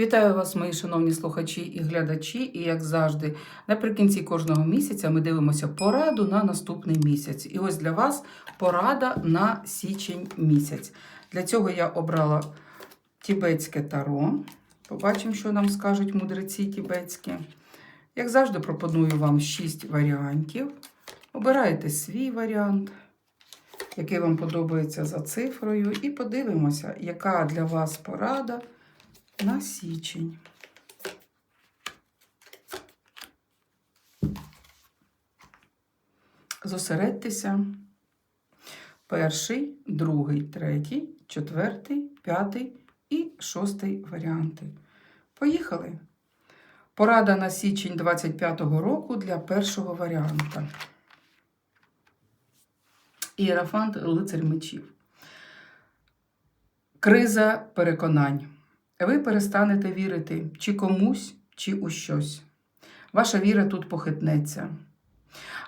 Вітаю вас, мої шановні слухачі і глядачі. І як завжди, наприкінці кожного місяця ми дивимося пораду на наступний місяць. І ось для вас порада на січень місяць. Для цього я обрала тібетське таро. Побачимо, що нам скажуть мудреці тібетські. Як завжди, пропоную вам 6 варіантів. Обирайте свій варіант, який вам подобається за цифрою, і подивимося, яка для вас порада на січень. Зосередьтеся. Перший, другий, третій, четвертий, п'ятий і шостий варіанти. Поїхали. Порада на січень 25-го року для першого варіанта. Іерафант лицар мечів. Криза переконань. Ви перестанете вірити чи комусь, чи у щось. Ваша віра тут похитнеться.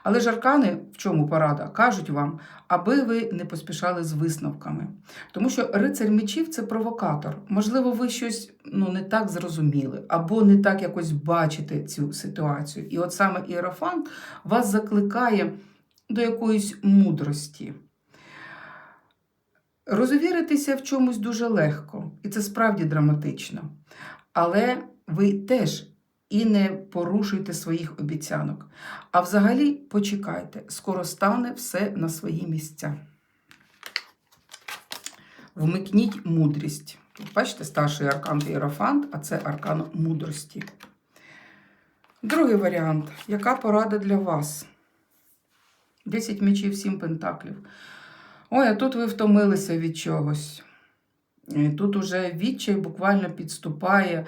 Але ж аркани, в чому порада, кажуть вам, аби ви не поспішали з висновками. Тому що рицар мечів це провокатор. Можливо, ви щось ну, не так зрозуміли, або не так якось бачите цю ситуацію. І от саме Іерофант вас закликає до якоїсь мудрості. Розувіритися в чомусь дуже легко, і це справді драматично. Але ви теж і не порушуйте своїх обіцянок. А взагалі почекайте, скоро стане все на свої місця. Вмикніть мудрість. Бачите, старший аркан Іерофант, а це аркан мудрості. Другий варіант. Яка порада для вас? 10 мечів, 7 пентаклів. Ой, а тут ви втомилися від чогось. Тут уже відчай буквально підступає.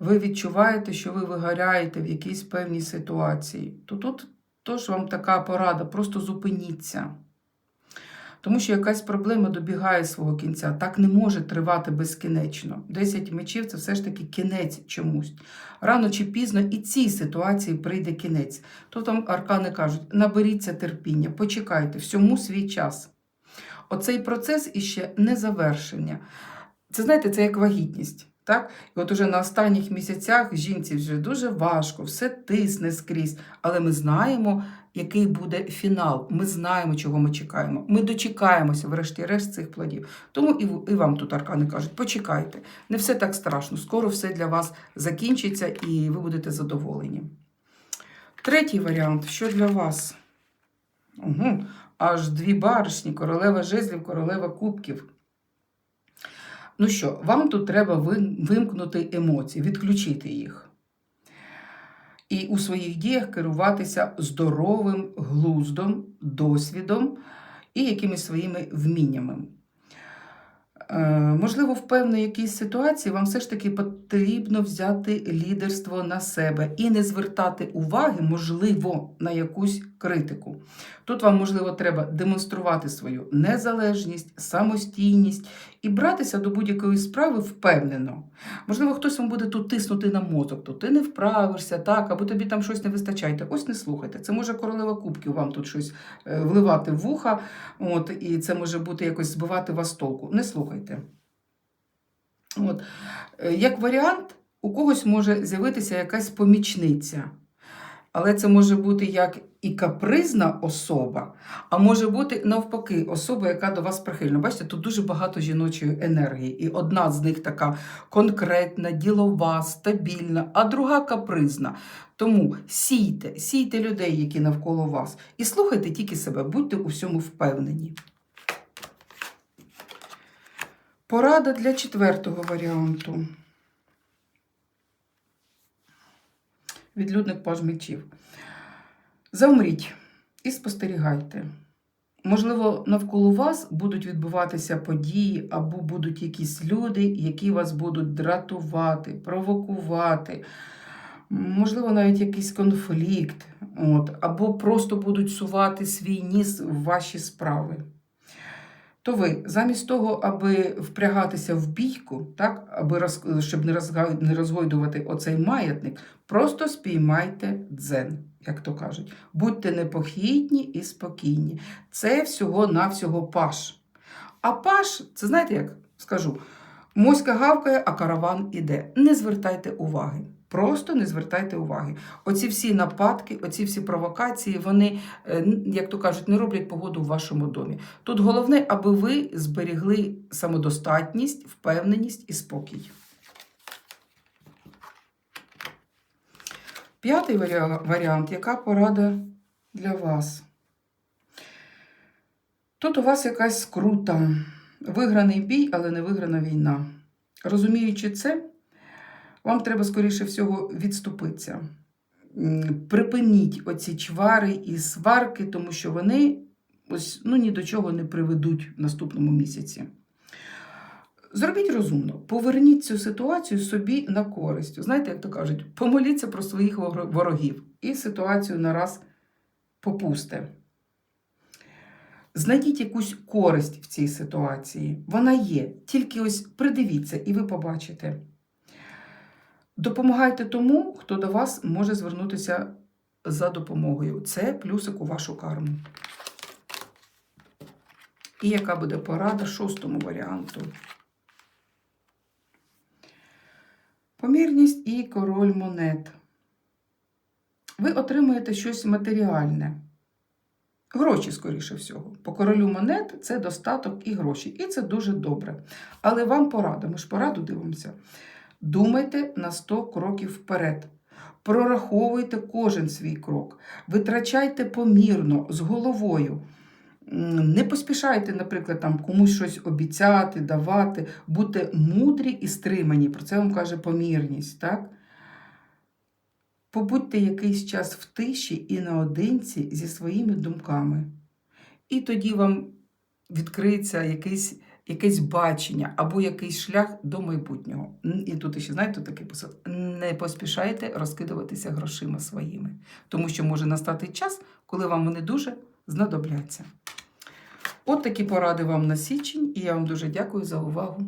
Ви відчуваєте, що ви вигоряєте в якійсь певній ситуації. То тут тож вам така порада, просто зупиніться. Тому що якась проблема добігає свого кінця. Так не може тривати безкінечно. 10 мечів це все ж таки кінець чомусь. Рано чи пізно і цій ситуації прийде кінець. Тут там аркани кажуть: наберіться терпіння, почекайте, всьому свій час. Оцей процес іще не завершення. Це знаєте, це як вагітність. Так? І от уже на останніх місяцях жінці вже дуже важко, все тисне скрізь. Але ми знаємо, який буде фінал. Ми знаємо, чого ми чекаємо. Ми дочекаємося, врешті-решт, цих плодів. Тому і, і вам тут аркани кажуть: почекайте, не все так страшно. Скоро все для вас закінчиться і ви будете задоволені. Третій варіант, що для вас? Угу. Аж дві баришні, королева жезлів, королева кубків. Ну що, вам тут треба вимкнути емоції, відключити їх. І у своїх діях керуватися здоровим глуздом, досвідом і якимись своїми вміннями. Е, можливо, в певної якійсь ситуації вам все ж таки потрібно взяти лідерство на себе і не звертати уваги, можливо, на якусь критику. Тут вам, можливо, треба демонструвати свою незалежність, самостійність і братися до будь-якої справи впевнено. Можливо, хтось вам буде тут тиснути на мозок, то ти не вправишся, так, або тобі там щось не вистачає. Ось не слухайте. Це може королева кубків вам тут щось е, вливати в вуха, от, і це може бути якось збивати вас толку. Не слухайте. От. Е, Як варіант, у когось може з'явитися якась помічниця. Але це може бути як і капризна особа, а може бути навпаки особа, яка до вас прихильна. Бачите, тут дуже багато жіночої енергії, і одна з них така конкретна, ділова, стабільна, а друга капризна. Тому сійте, сійте людей, які навколо вас, і слухайте тільки себе, будьте у всьому впевнені. Порада для четвертого варіанту. Відлюдник паж мечів. Замріть і спостерігайте. Можливо, навколо вас будуть відбуватися події або будуть якісь люди, які вас будуть дратувати, провокувати. Можливо, навіть якийсь конфлікт, от, або просто будуть сувати свій ніс в ваші справи. То ви, замість того, аби впрягатися в бійку, так, аби роз, щоб не, розга- не розгойдувати оцей маятник, просто спіймайте дзен, як то кажуть. Будьте непохитні і спокійні. Це всього-навсього паш. А паш, це знаєте, як скажу, Моська гавкає, а караван іде. Не звертайте уваги. Просто не звертайте уваги. Оці всі нападки, оці всі провокації, вони, е, як то кажуть, не роблять погоду в вашому домі. Тут головне, аби ви зберігли самодостатність, впевненість і спокій. П'ятий варіант, яка порада для вас? Тут у вас якась скрута, виграний бій, але не виграна війна. Розуміючи це, вам треба, скоріше всього, відступитися. Припиніть оці чвари і сварки, тому що вони ось, ну, ні до чого не приведуть в наступному місяці. Зробіть розумно, поверніть цю ситуацію собі на користь. Знаєте, як то кажуть, помоліться про своїх ворогів і ситуацію нараз попусте. Знайдіть якусь користь в цій ситуації. Вона є. Тільки ось придивіться, і ви побачите. Допомагайте тому, хто до вас може звернутися за допомогою. Це плюсик у вашу карму. І яка буде порада шостому варіанту? Помірність і король монет. Ви отримуєте щось матеріальне. Гроші, скоріше всього. По королю монет це достаток і гроші. І це дуже добре. Але вам порада, ми ж пораду дивимося. Думайте на 100 кроків вперед. Прораховуйте кожен свій крок. Витрачайте помірно, з головою. Не поспішайте, наприклад, там комусь щось обіцяти, давати. Будьте мудрі і стримані. Про це вам каже помірність. Так? Побудьте якийсь час в тиші і наодинці зі своїми думками. І тоді вам відкриється якийсь, якесь бачення або якийсь шлях до майбутнього. І тут ще, знаєте, такий посад. Не поспішайте розкидуватися грошима своїми, тому що може настати час, коли вам вони дуже знадобляться. От такі поради вам на січень, і я вам дуже дякую за увагу.